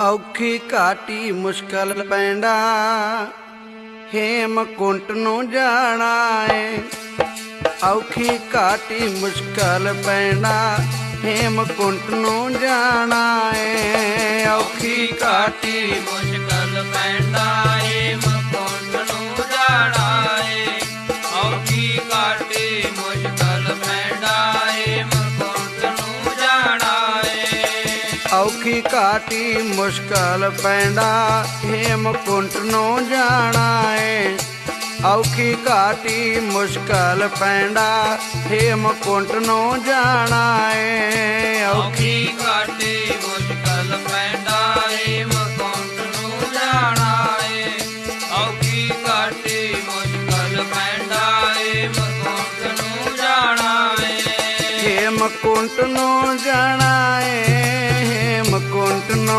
ਔਖੀ ਘਾਟੀ ਮੁਸ਼ਕਲ ਪੈਂਡਾ ਹੇਮਕੁੰਟ ਨੂੰ ਜਾਣਾ ਏ। ਔਖੀ ਘਾਟੀ ਮੁਸ਼ਕਲ ਪੈਂਡਾ ਹੇਮਕੁੰਟ ਨੂੰ ਜਾਣਾ ਏ। ਔਖੀ ਘਾਟੀ ਮੁਸ਼ਕਲ ਪੈਂਦਾ। ਏ ਨੂੰ ਜਾਣਾ ਏ। ਔਖੀ ਘਾਟੀ ਔਖੀ ਘਾਟੀ ਮੁਸ਼ਕਲ ਪੈਂਦਾ, ਹੇਮਕੁੰਟ ਨੂੰ ਜਾਣਾ ਏ। ਔਖੀ ਘਾਟੀ ਮੁਸ਼ਕਲ ਪੈਂਦਾ, ਹੇਮਕੁੰਟ ਨੂੰ ਜਾਣਾ ਏ। ਔਖੀ ਘਾਟੀ ਮੁਸ਼ਕਲ ਪੈਂਦਾ, ਹੇਮਕੁੰਟ ਨੂੰ ਜਾਣਾ ਏ। ਔਖੀ ਘਾਟੀ ਮੁਸ਼ਕਲ ਪੈਂਦਾ, ਹੇਮਕੁੰਟ ਨੂੰ ਜਾਣਾ ਏ। ਹੇਮਕੁੰਟ ਨੂੰ ਜਾਣਾ ਏ। காட்டணும்